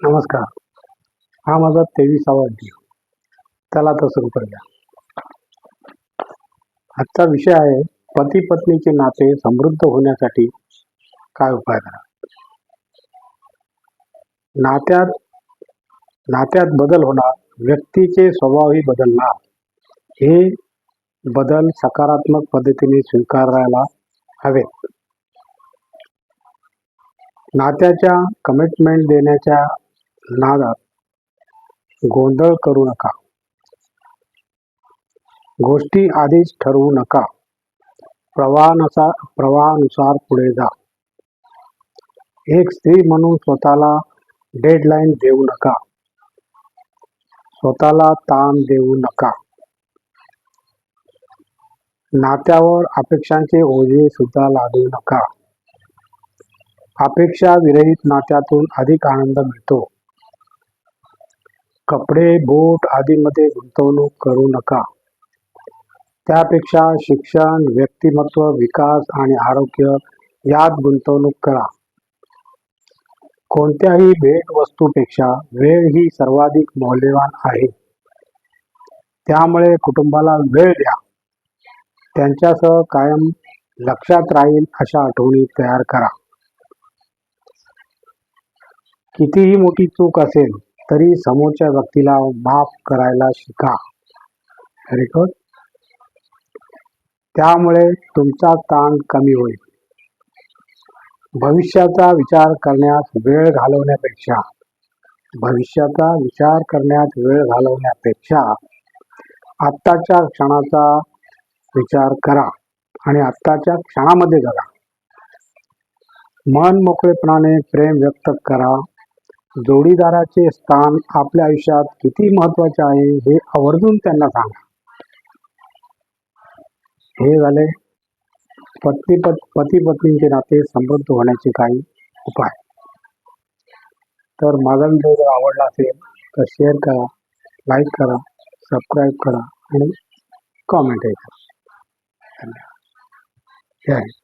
नमस्कार. हा माझा तेवीसावा व्हिडिओ त्याला तर सुरू करूया. आजचा विषय आहे पती पत्नीचे नाते समृद्ध होण्यासाठी काय उपाय करा? नात्यात नात्यात बदल होणार व्यक्तीचे स्वभावही बदलणार. हे बदल सकारात्मक पद्धतीने स्वीकारायला हवेत. नात्याच्या कमिटमेंट देण्याच्या नादात गोंधळ करू नका. गोष्टी आधीच ठरवू नका. प्रवाहानुसार प्रवाहानुसार पुढे जा. एक स्त्री म्हणून स्वतःला डेडलाईन देऊ नका. स्वतःला ताण देऊ नका. नात्यावर अपेक्षांचे ओझे सुद्धा लादू नका. अपेक्षा विरहित नात्यातून अधिक आनंद मिळतो. कपडे बूट आदीमध्ये गुंतवणूक करू नका. त्यापेक्षा शिक्षण व्यक्तिमत्व विकास आणि आरोग्य यात गुंतवणूक करा. कोणत्याही भेटवस्तूपेक्षा वेळ ही सर्वाधिक मौल्यवान आहे. त्यामुळे कुटुंबाला वेळ द्या. त्यांच्यासह कायम लक्षात राहील अशा आठवणी तयार करा. कितीही मोठी चूक असेल तरी समोरच्या व्यक्तीला माफ करायला शिका. व्हेरी गुड त्यामुळे तुमचा ताण कमी होईल. भविष्याचा विचार करण्यात वेळ घालवण्यापेक्षा भविष्याचा विचार करण्यात वेळ घालवण्यापेक्षा आत्ताच्या क्षणाचा विचार करा आणि आत्ताच्या क्षणामध्ये जगा मन मोकळेपणाने प्रेम व्यक्त करा. जोडीदाराचे स्थान आपल्या आयुष्यात किती महत्त्वाचे आहे हे आवर्जून त्यांना सांगा. हे झाले पत्नी पत पती पत्नीचे नाते समृद्ध होण्याचे काही उपाय. तर माझा व्हिडिओ जर आवडला असेल तर शेअर करा लाईक करा सबस्क्राईब करा आणि कॉमेंटही करा. धन्यवाद. जय हिंद.